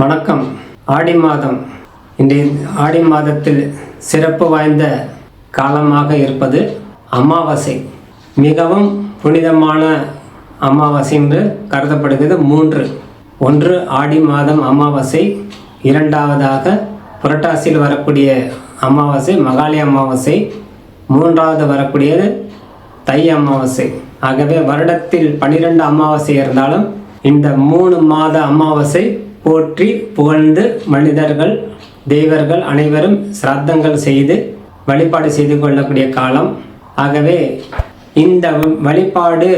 வணக்கம். ஆடி மாதம். இன்றைய ஆடி மாதத்தில் சிறப்பு வாய்ந்த காலமாக இருப்பது அமாவாசை. மிகவும் புனிதமான அமாவாசை என்று கருதப்படுகிறது. மூன்று. ஒன்று ஆடி மாதம் அமாவாசை இரண்டாவதாக புரட்டாசியில் வரக்கூடிய அமாவாசை மகாலி அமாவாசை மூன்றாவது வரக்கூடியது தை அமாவாசை. ஆகவே வருடத்தில் பனிரெண்டு அமாவாசை இருந்தாலும் இந்த மூணு மாத அமாவாசை போற்றி புகழ்ந்து மனிதர்கள் தெய்வர்கள் அனைவரும் சிராத்தங்கள் செய்து வழிபாடு செய்து கொள்ளக்கூடிய காலம். ஆகவே இந்த வழிபாடு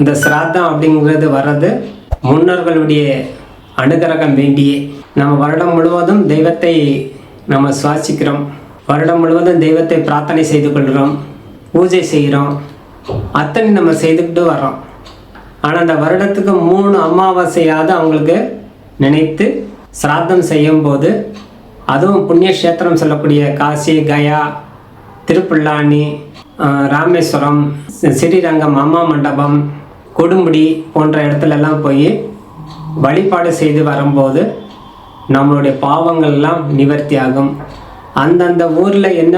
இந்த சிராத்தம் அப்படிங்கிறது வர்றது முன்னோர்களுடைய அனுகிரகம் வேண்டியே. நம்ம வருடம் முழுவதும் தெய்வத்தை நம்ம சுவாசிக்கிறோம். வருடம் முழுவதும் தெய்வத்தை பிரார்த்தனை செய்து கொள்கிறோம். பூஜை செய்கிறோம். அத்தனை நம்ம செய்துக்கிட்டு வர்றோம். ஆனால் அந்த வருடத்துக்கு மூணு அமாவாசையாவது அவங்களுக்கு நினைத்து சிராத்தம் செய்யும்போது அதுவும் புண்ணிய கஷேத்திரம் சொல்லக்கூடிய காசி கயா திருப்புல்லானி ராமேஸ்வரம் ஸ்ரீரங்கம் அம்மா மண்டபம் கொடுமுடி போன்ற இடத்துலலாம் போய் வழிபாடு செய்து வரும்போது நம்மளுடைய பாவங்கள் எல்லாம் நிவர்த்தி ஆகும். அந்தந்த ஊரில் என்ன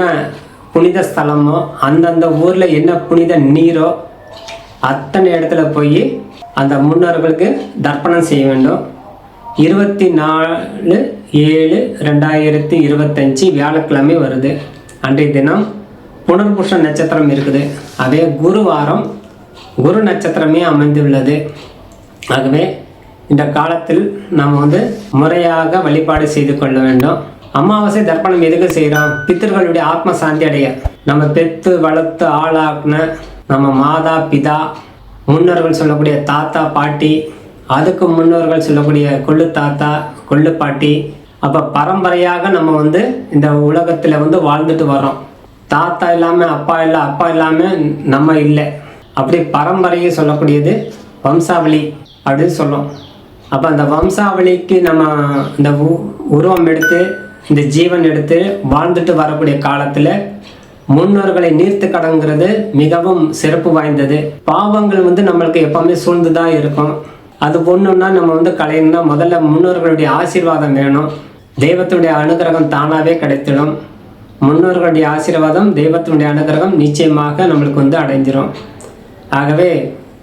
புனித ஸ்தலமோ அந்தந்த ஊரில் என்ன புனித நீரோ அத்தனை இடத்துல போய் அந்த முன்னோர்களுக்கு தர்ப்பணம் செய்ய வேண்டும். இருபத்தி நாலு ஏழு ரெண்டாயிரத்தி இருபத்தஞ்சி வியாழக்கிழமை வருது. அன்றைய தினம் புனர்புஷ நட்சத்திரம் இருக்குது. அதே குருவாரம் குரு நட்சத்திரமே அமைந்துள்ளது. ஆகவே இந்த காலத்தில் நாம் வந்து முறையாக வழிபாடு செய்து கொள்ள வேண்டும். அமாவாசை தர்ப்பணம் எதுக்கு செய்கிறோம் பித்தர்களுடைய ஆத்ம சாந்தி அடைய. நம்ம பெத்து வளர்த்து ஆளாக்குன நம்ம மாதா பிதா முன்னோர்கள் சொல்லக்கூடிய தாத்தா பாட்டி அதுக்கு முன்னோர்கள் சொல்லக்கூடிய கொள்ளு தாத்தா கொள்ளு பாட்டி அப்போ பரம்பரையாக நம்ம வந்து இந்த உலகத்தில் வந்து வாழ்ந்துட்டு வரோம் தாத்தா இல்லாமல் அப்பா இல்லை அப்பா இல்லாமல் நம்ம இல்லை. அப்படி பரம்பரையை சொல்லக்கூடியது வம்சாவளி அப்படின்னு சொல்லும் அப்போ அந்த வம்சாவளிக்கு நம்ம இந்த உ- உருவம் எடுத்து இந்த ஜீவன் எடுத்து வாழ்ந்துட்டு வரக்கூடிய காலத்தில் முன்னோர்களை நீர்த்து கடங்கிறது மிகவும் சிறப்பு வாய்ந்தது. பாவங்கள் வந்து நம்மளுக்கு எப்பவுமே சூழ்ந்து தான் இருக்கும். அது ஒன்றுன்னா நம்ம வந்து கலையணும்னா முதல்ல முன்னோர்களுடைய ஆசீர்வாதம் வேணும். தெய்வத்துடைய அனுகிரகம் தானாகவே கிடைத்திடும். முன்னோர்களுடைய ஆசீர்வாதம் தெய்வத்தினுடைய அனுகிரகம் நிச்சயமாக நம்மளுக்கு வந்து அடைஞ்சிரும். ஆகவே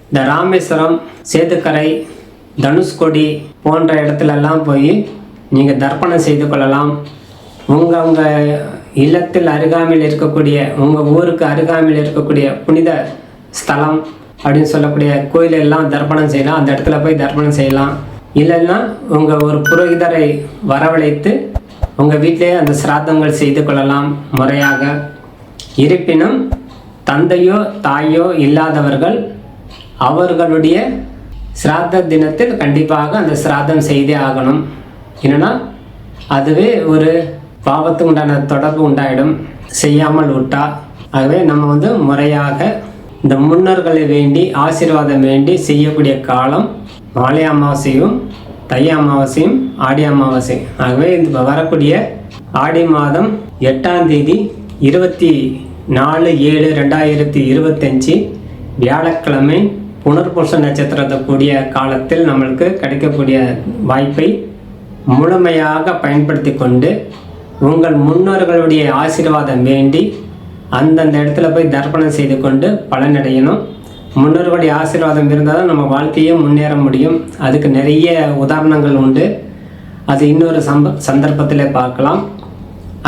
இந்த ராமேஸ்வரம் சேதுக்கரை தனுஷ்கோடி போன்ற இடத்துலலாம் போய் நீங்கள் தர்ப்பணம் செய்து கொள்ளலாம். உங்கள் உங்கள் இல்லத்தில் அருகாமையில் இருக்கக்கூடிய உங்கள் ஊருக்கு அருகாமையில் இருக்கக்கூடிய புனித ஸ்தலம் அப்படின்னு சொல்லக்கூடிய கோயிலெல்லாம் தர்ப்பணம் செய்யலாம். அந்த இடத்துல போய் தர்ப்பணம் செய்யலாம். இல்லைன்னா உங்கள் ஒரு புரோகிதரை வரவழைத்து உங்கள் வீட்டிலே அந்த சிராத்தங்கள் செய்து கொள்ளலாம் முறையாக. இருப்பினும் தந்தையோ தாயோ இல்லாதவர்கள் அவர்களுடைய சிராத்த தினத்தில் கண்டிப்பாக அந்த சிராதம் செய்தே ஆகணும். என்னன்னா அதுவே ஒரு பாவத்துக்கு உண்டான தொடர்பு உண்டாயிடும். செய்யாமல் விட்டா. ஆகவே நம்ம வந்து முறையாக இந்த முன்னோர்களை வேண்டி ஆசீர்வாதம் வேண்டி செய்யக்கூடிய காலம் மாலை அமாவாசையும் தை அமாவாசையும் ஆடி அமாவாசை ஆகவே இந்த வரக்கூடிய ஆடி மாதம் எட்டாம் தேதி இருபத்தி நாலு ஏழு ரெண்டாயிரத்தி இருபத்தஞ்சி வியாழக்கிழமை புனர்பூச நட்சத்திரத்தை கூடிய காலத்தில் நம்மளுக்கு கிடைக்கக்கூடிய வாய்ப்பை முழுமையாக பயன்படுத்தி கொண்டு உங்கள் முன்னோர்களுடைய ஆசீர்வாதம் வேண்டி அந்தந்த இடத்துல போய் தர்ப்பணம் செய்து கொண்டு பலனடையணும். முன்னோர்களுடைய ஆசீர்வாதம் இருந்தால் தான் நம்ம வாழ்க்கையே முன்னேற முடியும். அதுக்கு நிறைய உதாரணங்கள் உண்டு. அது இன்னொரு சம்ப சந்தர்ப்பத்தில் பார்க்கலாம்.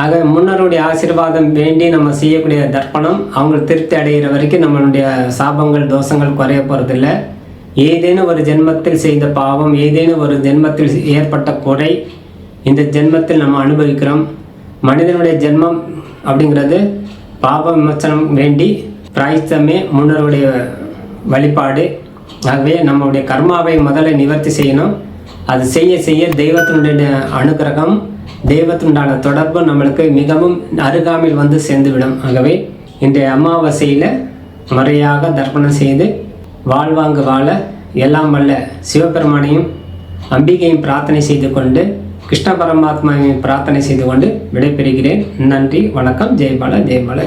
ஆக முன்னோருடைய ஆசீர்வாதம் வேண்டி நம்ம செய்யக்கூடிய தர்ப்பணம் அவங்க திருப்தி அடைகிற வரைக்கும் நம்மளுடைய சாபங்கள் தோஷங்கள் குறைய போகிறதில்ல ஏதேனும் ஒரு ஜென்மத்தில் செய்த பாவம் ஏதேனும் ஒரு ஜென்மத்தில் ஏற்பட்ட குறை இந்த ஜென்மத்தில் நம்ம அனுபவிக்கிறோம். மனிதனுடைய ஜென்மம் அப்படிங்கிறது பாவ விமர்சனம் வேண்டி பிராய்த்தமே முன்னருடைய வழிபாடு. ஆகவே நம்மளுடைய கர்மாவை முதல்ல நிவர்த்தி செய்யணும். அது செய்ய செய்ய தெய்வத்தினுடைய அனுகிரகம் தெய்வத்துண்டான தொடர்பு நம்மளுக்கு மிகவும் அருகாமையில் வந்து சேர்ந்துவிடும். ஆகவே இன்றைய அமாவாசையில் முறையாக தர்ப்பணம் செய்து வாழ்வாங்கு வாழ எல்லாம் வல்ல சிவபெருமானையும் அம்பிகையும் பிரார்த்தனை செய்து கொண்டு கிருஷ்ண பரமாத்மாவையும் பிரார்த்தனை செய்து கொண்டு விடைபெறுகிறேன். நன்றி வணக்கம் ஜெயபால ஜெயபால ஜெய்பால